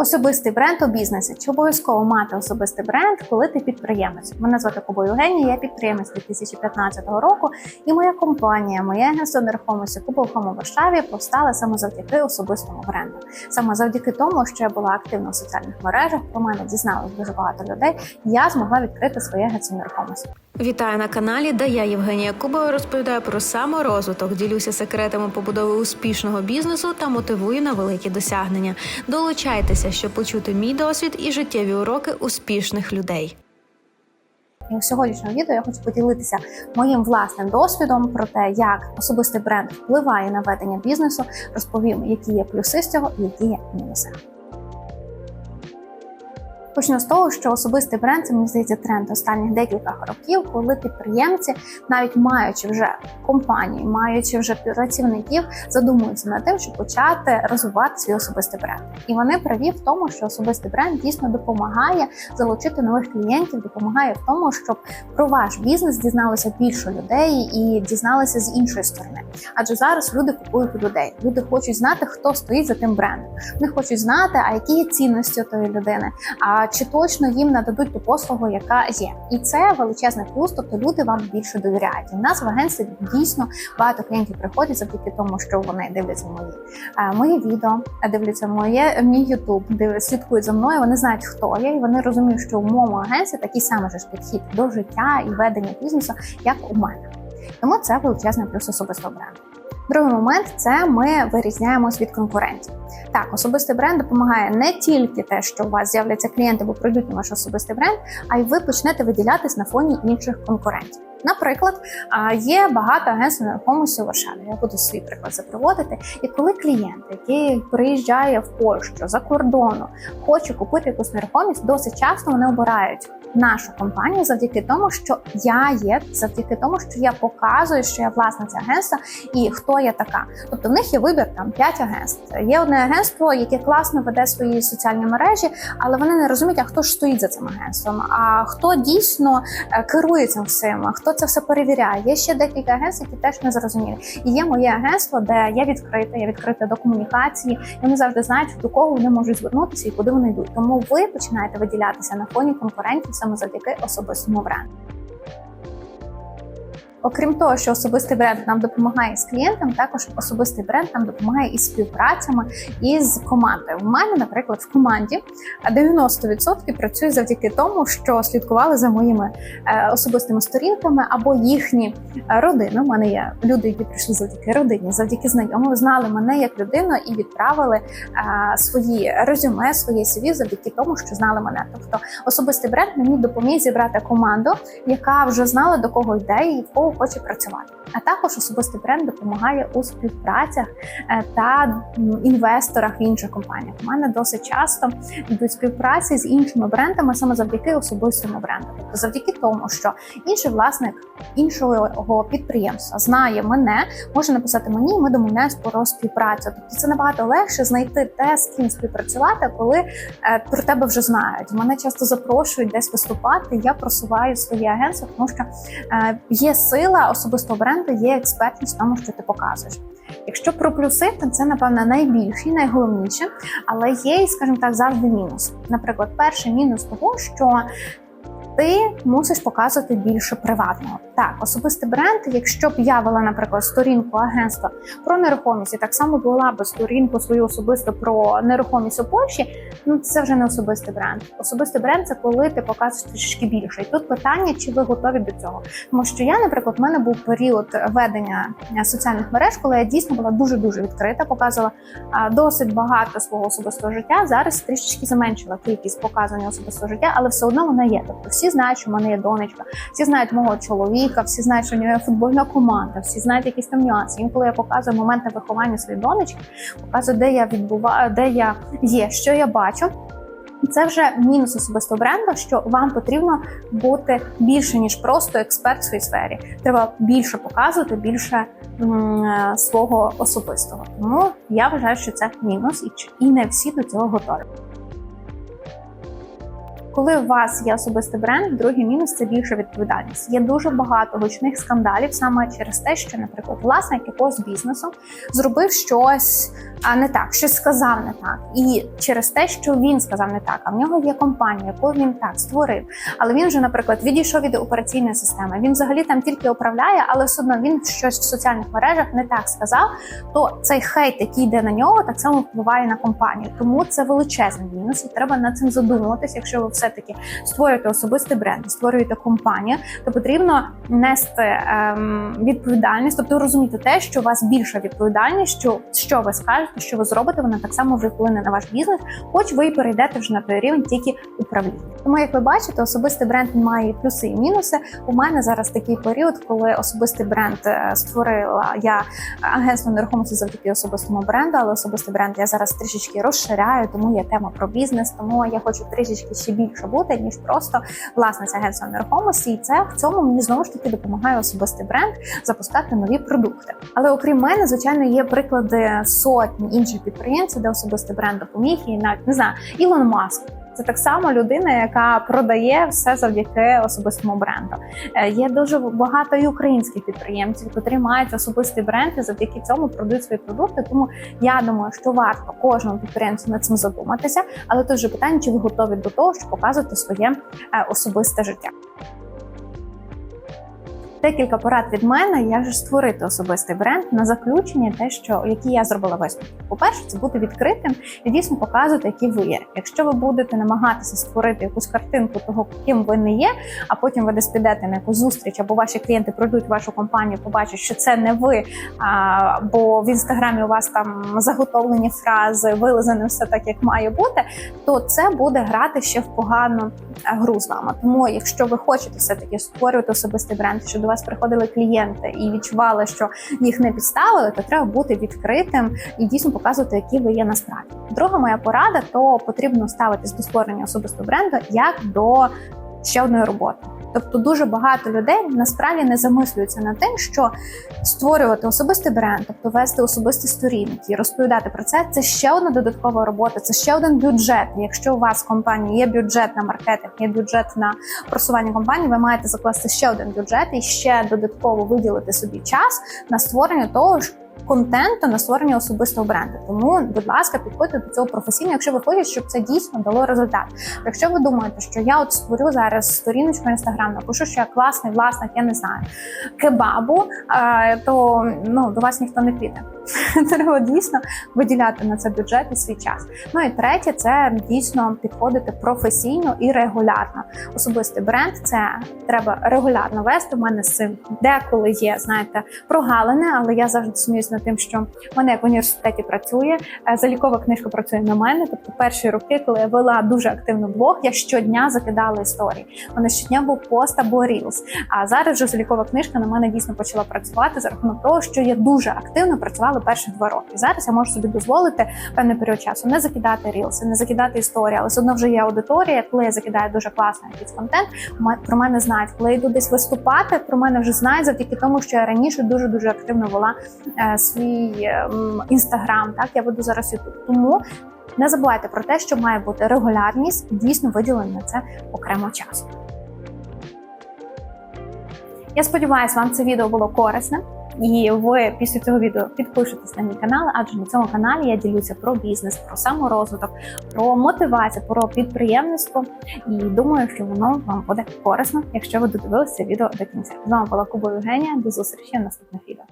Особистий бренд у бізнесі. Чи обов'язково мати особистий бренд, коли ти підприємець? Мене звати Кобо Євгенія, я підприємець 2015 року, і моя компанія, моє агентство нерухомості Кубовхом Варшаві повстала саме завдяки особистому бренду. Саме завдяки тому, що я була активна в соціальних мережах, про мене дізналось дуже багато людей. Я змогла відкрити своє агентство нерухомості. Вітаю на каналі, де я Євгенія Кубова розповідаю про саморозвиток, ділюся секретами побудови успішного бізнесу та мотивую на великі досягнення. Долучайтеся, щоб почути мій досвід і життєві уроки успішних людей. І у сьогоднішньому відео я хочу поділитися моїм власним досвідом про те, як особистий бренд впливає на ведення бізнесу. Розповім, які є плюси з цього і які є мінуси. Почну з того, що особистий бренд це мені здається тренд останніх декілька років, коли підприємці, навіть маючи вже компанію, маючи вже працівників, задумуються над тим, щоб почати розвивати свій особистий бренд. І вони праві в тому, що особистий бренд дійсно допомагає залучити нових клієнтів, допомагає в тому, щоб про ваш бізнес дізналося більше людей і дізналися з іншої сторони. Адже зараз люди купують людей. Люди хочуть знати, хто стоїть за тим брендом. Вони хочуть знати, а які є цінності тої людини. А чи точно їм нададуть ту послугу, яка є, і це величезний плюс. Тобто люди вам більше довіряють. І в нас в агентстві дійсно багато клієнтів приходять завдяки тому, що вони дивляться мої е, мої відео, дивляться моє мій Ютуб, слідкують за мною. Вони знають, хто я, і вони розуміють, що в моєму агентстві такий самий ж підхід до життя і ведення бізнесу, як у мене. Тому це величезний плюс особистого бренду. Другий момент це ми вирізняємось від конкурентів. Так, особистий бренд допомагає не тільки те, що у вас з'являться клієнти, бо прийдуть на ваш особистий бренд, а й ви почнете виділятись на фоні інших конкурентів. Наприклад, є багато агентств нерухомості у Варшаві. Я буду свій приклад запроводити. І коли клієнт, який приїжджає в Польщу за кордону, хоче купити якусь нерухомість, досить часто вони обирають нашу компанію завдяки тому, що я є, завдяки тому, що я показую, що я власниця агентства і хто я така. Тобто в них є вибір там 5 агентств. Є одне агентство, яке класно веде свої соціальні мережі, але вони не розуміють, а хто ж стоїть за цим агентством, а хто дійсно е, керує цим всім, хто це все перевіряє. Є ще декілька агентств, які теж не зрозуміли. І є моє агентство, де я відкрита, я відкрита до комунікації. І вони завжди знають, до кого вони можуть звернутися і куди вони йдуть. Тому ви починаєте виділятися на фоні конкурентів саме завдяки особистому бренду. Окрім того, що особистий бренд нам допомагає з клієнтом, також особистий бренд нам допомагає із співпрацями із командою. У мене, наприклад, в команді 90% працює завдяки тому, що слідкували за моїми е, особистими сторінками або їхні е, родини. У мене є люди, які прийшли завдяки родині, завдяки знайомим, знали мене як людину і відправили е, свої резюме, своє CV завдяки тому, що знали мене. Тобто особистий бренд мені допоміг зібрати команду, яка вже знала до кого йде і в кого хоче працювати. А також особистий бренд допомагає у співпрацях е, та інвесторах в інших компаніях. У мене досить часто йдуть співпраці з іншими брендами саме завдяки особистому бренду. Тобто, завдяки тому, що інший власник іншого підприємства знає мене, може написати мені, і ми домовляємось про співпрацю. Тобто це набагато легше знайти те, з ким співпрацювати, коли е, про тебе вже знають. Мене часто запрошують десь виступати. Я просуваю своє агентство, тому що е, є сила особистого бренду, є експертність в тому, що ти показуєш. Якщо про плюси, то це напевно найбільше і найголовніше, але є, скажімо так, завжди мінус. Наприклад, перший мінус того, що ти мусиш показувати більше приватного. Так, особистий бренд, якщо б я вела, наприклад, сторінку агентства про нерухомість, і так само була б сторінку свою особисто про нерухомість у Польщі, ну це вже не особистий бренд. Особистий бренд це коли ти показуєш трішки більше. І тут питання, чи ви готові до цього. Тому що я, наприклад, в мене був період ведення соціальних мереж, коли я дійсно була дуже дуже відкрита, показувала досить багато свого особистого життя. Зараз трішечки заменшила кількість показування особистого життя, але все одно вона є. Тобто всі знають, що в мене є донечка, всі знають мого чоловіка, всі знають, що у нього є футбольна команда, всі знають якісь там нюанси. Інколи я показую моменти виховання своєї донечки, показую, де я відбуваю, де я є, що я бачу. Це вже мінус особистого бренду, що вам потрібно бути більше ніж просто експерт в своїй сфері. Треба більше показувати, більше м свого особистого. Тому я вважаю, що це мінус, і і не всі до цього готові. Коли у вас є особистий бренд, другий мінус це більша відповідальність. Є дуже багато гучних скандалів саме через те, що, наприклад, власник якогось бізнесу зробив щось а, не так, щось сказав не так, і через те, що він сказав не так, а в нього є компанія, яку він так створив. Але він вже, наприклад, відійшов від операційної системи. Він взагалі там тільки управляє, але все одно він щось в соціальних мережах не так сказав. То цей хейт, який йде на нього, так само впливає на компанію. Тому це величезний мінус, і треба над цим задумуватися. Якщо ви все таки створюєте особистий бренд, створюєте компанію, то потрібно нести ем, відповідальність, тобто розуміти те, що у вас більша відповідальність, що що ви скажете, що ви зробите, вона так само вже вплине на ваш бізнес, хоч ви й перейдете вже на той рівень тільки управління. Тому, як ви бачите, особистий бренд має плюси і мінуси. У мене зараз такий період, коли особистий бренд е, створила я агентство нерухомості завдяки особистому бренду, але особистий бренд я зараз трішечки розширяю, тому є тема про бізнес. Тому я хочу трішечки ще більше бути ніж просто власниця агентства нерухомості. І це в цьому мені знову ж таки допомагає особистий бренд запускати нові продукти. Але окрім мене, звичайно, є приклади сотні інших підприємців, де особистий бренд допоміг, і навіть не знаю, Ілон Маск. Це так само людина, яка продає все завдяки особистому бренду. Е, Є дуже багато і українських підприємців, які мають особистий бренд і завдяки цьому продають свої продукти. Тому я думаю, що варто кожному підприємцю над цим задуматися. Але тут же питання, чи ви готові до того, щоб показувати своє е, особисте життя. Декілька порад від мене, як же створити особистий бренд на заключення, те, що які я зробила висновки. По-перше, це бути відкритим і дійсно показувати, які ви є. Якщо ви будете намагатися створити якусь картинку того, ким ви не є, а потім ви десь підете на якусь зустріч, або ваші клієнти пройдуть вашу компанію, побачать, що це не ви, а, бо в інстаграмі у вас там заготовлені фрази, вилизане все так, як має бути, то це буде грати ще в погану е, гру з вами. Тому, якщо ви хочете все таки створювати особистий бренд, що вас приходили клієнти і відчували, що їх не підставили, то треба бути відкритим і дійсно показувати, які ви є насправді. Друга моя порада то потрібно ставитись до створення особистого бренду як до ще одної роботи. Тобто дуже багато людей насправді не замислюються над тим, що створювати особистий бренд, тобто вести особисті сторінки, розповідати про це. Це ще одна додаткова робота, це ще один бюджет. Якщо у вас в компанії є бюджет на маркетинг, є бюджет на просування компанії, ви маєте закласти ще один бюджет і ще додатково виділити собі час на створення того. Контенту на створення особистого бренду, тому, будь ласка, підходьте до цього професійно, якщо ви хочете, щоб це дійсно дало результат. Якщо ви думаєте, що я от створю зараз сторіночку інстаграм, напишу, що я класний власник, я не знаю, кебабу, е, то ну до вас ніхто не піде. Треба дійсно виділяти на це бюджет і свій час. Ну і третє, це дійсно підходити професійно і регулярно. Особистий бренд це треба регулярно вести. У мене з цим деколи є, знаєте, прогалини, але я завжди сміюсь над тим, що мене як в університеті працює. е, Залікова книжка працює на мене. Тобто, перші роки, коли я вела дуже активно блог, я щодня закидала історії. Мене щодня був пост або рілс. А зараз вже залікова книжка на мене дійсно почала працювати за рахунок того, що я дуже активно працювала перші два роки. Зараз я можу собі дозволити певний період часу не закидати рілси, не закидати історії, але все одно вже є аудиторія. Коли я закидаю дуже класний якийсь контент, про мене знають. Коли я йду десь виступати, про мене вже знають завдяки тому, що я раніше дуже дуже активно вела е, свій інстаграм. Так я веду зараз ютуб. Тому. Не забувайте про те, що має бути регулярність дійсно виділено на це окремо часу. Я сподіваюся, вам це відео було корисне. І ви після цього відео підпишетесь на мій канал, адже на цьому каналі я ділюся про бізнес, про саморозвиток, про мотивацію, про підприємництво. І думаю, що воно вам буде корисно, якщо ви додивилися відео до кінця. З вами була Куба Євгенія. До зустрічі в наступних відео.